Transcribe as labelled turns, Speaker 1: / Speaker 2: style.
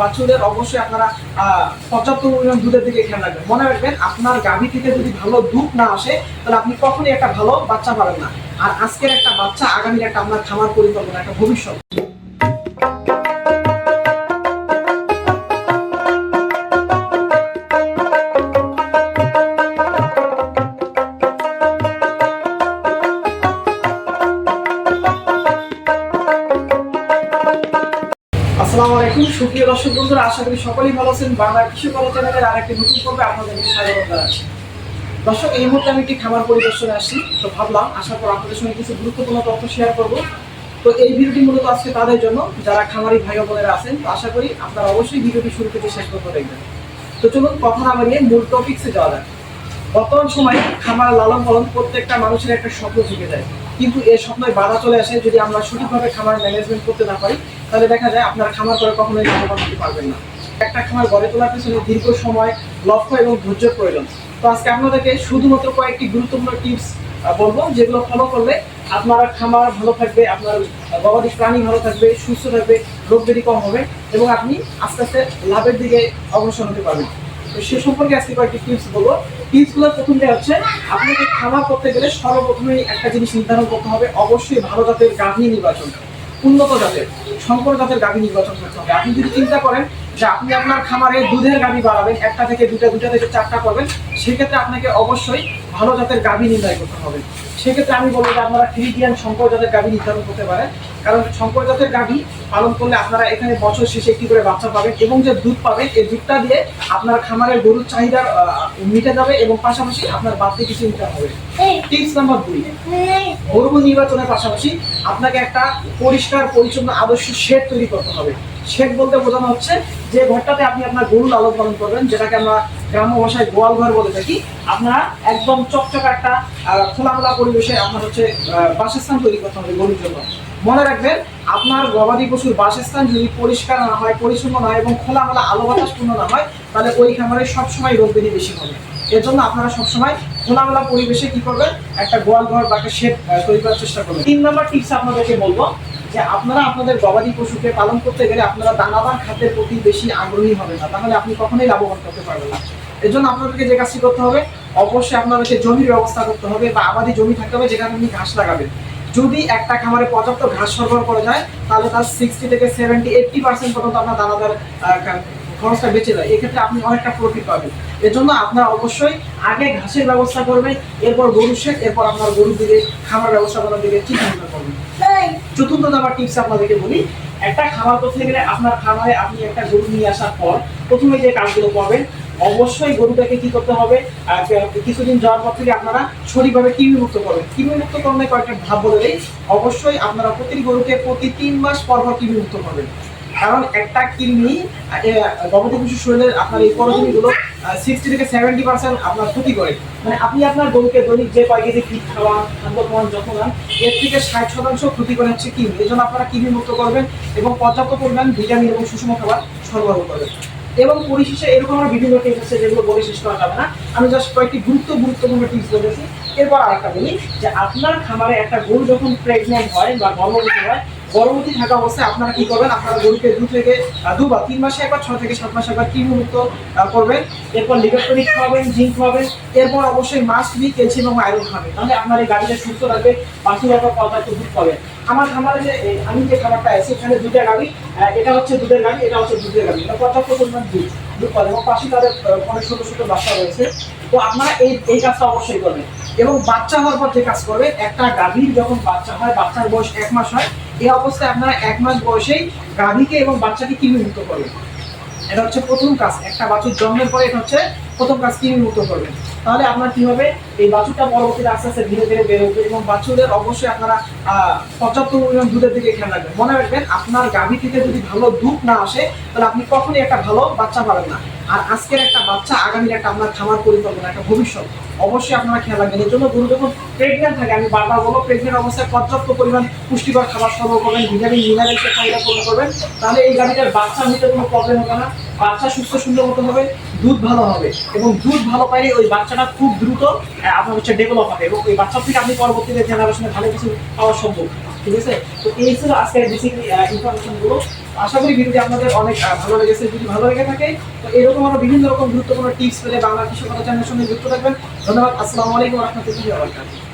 Speaker 1: বাছুরের অবশ্যই আপনারা পর্যাপ্ত পরিমাণ দুধের দিকে খেয়াল রাখবেন। মনে রাখবেন, আপনার গাভী থেকে যদি ভালো দুধ না আসে, তাহলে আপনি কখনই একটা ভালো বাচ্চা পাবেন না। আর আজকের একটা বাচ্চা, আগামীর একটা আপনার খামার পরিকল্পনা, একটা ভবিষ্যৎ। আসসালামু আলাইকুম। সুপ্রিয় দর্শক বন্ধুরা, আশা করি সকলেই ভালো আছেন। বাংলা কৃষি কলা চ্যানেলের আরেকটি নতুন পর্বে আপনাদেরকে স্বাগত জানাচ্ছি। দর্শক, এই মুহূর্তে আমি একটি খামার পরিদর্শনে আসছি। তো ভাবলাম আসার পর আপনাদের সঙ্গে কিছু গুরুত্বপূর্ণ তথ্য শেয়ার করব। তো এই ভিডিওটি মূলত আজকে তাদের জন্য। যারা খামারি ভাই বোনেরা আছেন, তো আশা করি আপনারা অবশ্যই ভিডিওটি শুরু থেকে শেষ পর্যন্ত দেখবেন। তো চলুন, কথা না বাড়িয়ে মূল টপিক্সে যাওয়া যাক। বর্তমান সময়ে খামার লালন পালন প্রত্যেকটা মানুষের একটা স্বপ্ন থেকে যায়। কিন্তু এই স্বপ্নের বাধা চলে আসে যদি আমরা সঠিকভাবে খামার ম্যানেজমেন্ট করতে না পারি। তাহলে দেখা যায় আপনার খামার করে কখনোই লাভবান হতে পারবেন না। একটা খামার গড়ে তোলার পিছনে দীর্ঘ সময়, লক্ষ্য এবং ধৈর্যের প্রয়োজন। তো আজকে আপনাদেরকে শুধুমাত্র কয়েকটি গুরুত্বপূর্ণ টিপস বলব, যেগুলো ফলো করলে আপনার খামার ভালো থাকবে, আপনার গবাদি প্রাণী ভালো থাকবে, সুস্থ থাকবে, রোগ ব্যাধি কম হবে এবং আপনি আস্তে আস্তে লাভের দিকে অগ্রসর হতে পারবেন। তো সে সম্পর্কে আজকে কয়েকটি টিপস বলব। টিপসগুলো প্রথমটা হচ্ছে, আপনাকে খামার করতে গেলে সর্বপ্রথমেই একটা জিনিস নির্ধারণ করতে হবে, অবশ্যই ভালো জাতের গাভী নির্বাচন। উন্নত জাতের শঙ্কর জাতের গাভী নির্বাচন করতে হবে। আপনি যদি চিন্তা করেন যে আপনি আপনার খামারে দুধের গাভী বাড়াবেন একটা থেকে দুটা দুটা থেকে চারটা করবেন, সেক্ষেত্রে আপনাকে অবশ্যই ভালো জাতের গাভী নির্ণয় করতে হবে। সেক্ষেত্রে আমি বলব যে আপনারা ফ্রিজিয়ান শঙ্কর জাতের গাভী নির্ধারণ করতে পারেন, কারণ শঙ্কর জাতের গাভী পালন করলে আপনারা এখানে বছর শেষে একটি করে বাচ্চা পাবেন এবং যে দুধ পাবেন, এই দুধটা দিয়ে আপনার খামারের গরুর চাহিদা মিটে যাবে এবং পাশাপাশি আপনার বাড়তি কিছু ইনকাম হবে। টিপস নাম্বার দুই, গরু নির্বাচনের পাশাপাশি আপনাকে একটা পরিষ্কার, পরিচ্ছন্ন, আদর্শ শেড তৈরি করতে হবে। শেড বলতে বোঝানো হচ্ছে যে ঘরটাতে আপনি আপনার গরু লালন পালন করবেন, যেটাকে আমরা গ্রাম্য ভাষায় গোয়াল ঘর বলে থাকি। আপনারা একদম চকচকা একটা খোলামেলা পরিবেশে আপনার হচ্ছে বাসস্থান তৈরি করতে হবে গরুর জন্য। মনে রাখবেন, আপনার গবাদি পশুর বাসস্থান যদি পরিষ্কার না হয়, পরিচ্ছন্ন না হয় এবং খোলামেলা আলো বাতাসপূর্ণ না হয়, তাহলে ওই খামারে সবসময় রোগ ব্যাধি বেশি হবে। এর জন্য আপনারা সবসময় খোলামেলা পরিবেশে কি করবেন, একটা গোয়াল ঘর বা একটা শেড তৈরি করার চেষ্টা করবেন। তিন নম্বর টিপস আপনাদেরকে বলব যে আপনারা আপনাদের গবাদি পশুকে পালন করতে গেলে আপনারা দানাদার খাদ্যের প্রতি বেশি আগ্রহী হবেন না। তাহলে আপনি কখনোই লাভবান করতে পারবেন না। এর জন্য আপনাদেরকে যে কাজটি করতে হবে, অবশ্যই আপনাদেরকে জমির ব্যবস্থা করতে হবে বা আবাদি জমি থাকতে হবে যেখানে আপনি ঘাস লাগাবেন। যদি একটা খামারে পর্যাপ্ত ঘাস সরবরাহ করা যায়, তাহলে তার সিক্সটি থেকে সেভেন্টি এইটটি পার্সেন্ট পর্যন্ত আপনার দানাদার খরচটা বেঁচে যায়। এক্ষেত্রে আপনি অনেকটা প্রফিট পাবেন। এর জন্য আপনারা অবশ্যই আগে ঘাসের ব্যবস্থা করবেন, এরপর গরু শেখ এরপর আপনার গরুর দিকে খামার ব্যবস্থা করার দিকে চিন্তা ভাবনা করবেন। চতুর্থ নাম্বার টিপস আপনাদেরকে বলি, একটা খামার করতে গেলে আপনার খামারে আপনি একটা গরু নিয়ে আসার পর প্রথমে যে কাজগুলো করবেন, অবশ্যই গরুটাকে কি করতে হবে কিছুদিন যাওয়ার পর থেকে আপনারা শরীরভাবে কৃমি মুক্ত করবেন। কৃমি মুক্ত করলে কয়েকটা ভাব বলে দেয় অবশ্যই আপনারা প্রতিটি গরুকে প্রতি তিন মাস পর পর কৃমি মুক্ত করবেন। কারণ একটা কৃমি গবাদি পশুর শরীরের আপনার এই পরজীবীগুলো সিক্সটি থেকে সেভেন্টি পার্সেন্ট আপনার ক্ষতি করে। মানে আপনি আপনার গরুকে দৈনিক যে কয় কেজি ফিট খাওয়ান খাদ্য খাওয়ান যত্ন নেন, এর থেকে ষাট শতাংশ ক্ষতি করে হচ্ছে কৃমি এই জন্য আপনারা কৃমি মুক্ত করবেন এবং পর্যাপ্ত পরিমাণ ভিটামিন এবং সুষম খাবার সরবরাহ করবেন। এবং পরিশেষে এরকম আমার বিভিন্ন টিপস আছে যেগুলো বলে শেষ করা যাবে না। আমি জাস্ট কয়েকটি গুরুত্ব, গুরুত্বপূর্ণ টিপস বলেছি এরপর আরেকটা বলি যে আপনার খামারে একটা গরু যখন প্রেগনেন্ট হয় বা গর্ভবতী হয় গর্ভবতী থাকা অবস্থায় আপনারা কি করবেন? আপনারা গরুকে দু থেকে দুবার তিন মাসে একবার ছয় থেকে সাত মাসে একবার মুক্ত করবেন। এরপর লিভার টনিক খাওয়াবেন জিঙ্ক খাওয়াবেন। এরপর অবশ্যই মাস্ট বি ক্যালসিয়াম এবং আয়রন খাবেন। তাহলে আপনার এই গাড়িটা সুস্থ থাকবে বাছুর একটা পর্যাপ্ত দুধ পাবেন। আমার খামারে যে আমি যে খাবারটা আছে, এখানে দুইটা গাড়ি এটা হচ্ছে দুধের গাড়ি, এটা হচ্ছে দুধের গাড়ি। এটা পর্যাপ্ত পরিমাণ দুধ দুধ পাবে এবং পাশে তাদের অনেক ছোট ছোট বাচ্চা রয়েছে। তো আপনারা এই এই কাজটা অবশ্যই করবেন। এবং বাচ্চা হওয়ার পর যে কাজ করবে, একটা গাভীর যখন বাচ্চা হয়, বাচ্চার বয়স এক মাস হয় এই অবস্থায় আপনারা এক মাস বয়সেই গাভীকে এবং বাচ্চাকে কিনে মুক্ত করবেন? এটা হচ্ছে প্রথম কাজ। একটা বাচ্চার জন্মের পরে এটা হচ্ছে প্রথম কাজ কৃমি মুক্ত করবেন তাহলে আপনার কি হবে? এই বাছুরটা পরবর্তীতে আস্তে আস্তে ধীরে ধীরে উঠবে এবং বাছুরের অবশ্যই আপনারা পর্যাপ্ত পরিমাণ দুধের দিকে খেয়াল রাখবেন। মনে রাখবেন, আপনার গাভী থেকে যদি ভালো দুধ না আসে, তাহলে আপনি কখনই একটা ভালো বাচ্চা পাবেন না। আর আজকের একটা বাচ্চা আগামীর একটা আপনার খামার পরিকল্পনা, একটা ভবিষ্যৎ, অবশ্যই আপনারা খেয়াল রাখবেন। এর জন্য গরু যখন প্রেগনেন্ট থাকে, আমি বারবার বলব প্রেগনেন্ট অবস্থায় পর্যাপ্ত পরিমাণ পুষ্টিকর খাবার সরবরাহ করবেন ভিটামিন মিনারেলসের চাহিদা পূরণ করবেন। তাহলে এই গাড়িটার বাচ্চা নিতে কোনো প্রবলেম হবে না। বাচ্চা সুস্থ, সুন্দর মতো হবে। দুধ ভালো হবে এবং দুধ ভালো পাইলে ওই বাচ্চাটা খুব দ্রুত আপনার হচ্ছে ডেভেলপ হবে এবং ওই বাচ্চা থেকে আপনি পরবর্তীতে জেনারেশনে ভালো কিছু পাওয়া সম্ভব। ঠিক আছে? তো এই ছিল আজকের বেসিক ইনফরমেশনগুলো আশা করি ভিডিওটি আপনাদের অনেক ভালো লেগেছে। যদি ভালো লেগে থাকে, তো এরকম আরও বিভিন্ন রকম গুরুত্বপূর্ণ টিপস পেলে বাংলা কৃষকতা চ্যানেলের সঙ্গে যুক্ত থাকবেন। ধন্যবাদ। আসসালামু আলাইকুম রহমতুল্লাহ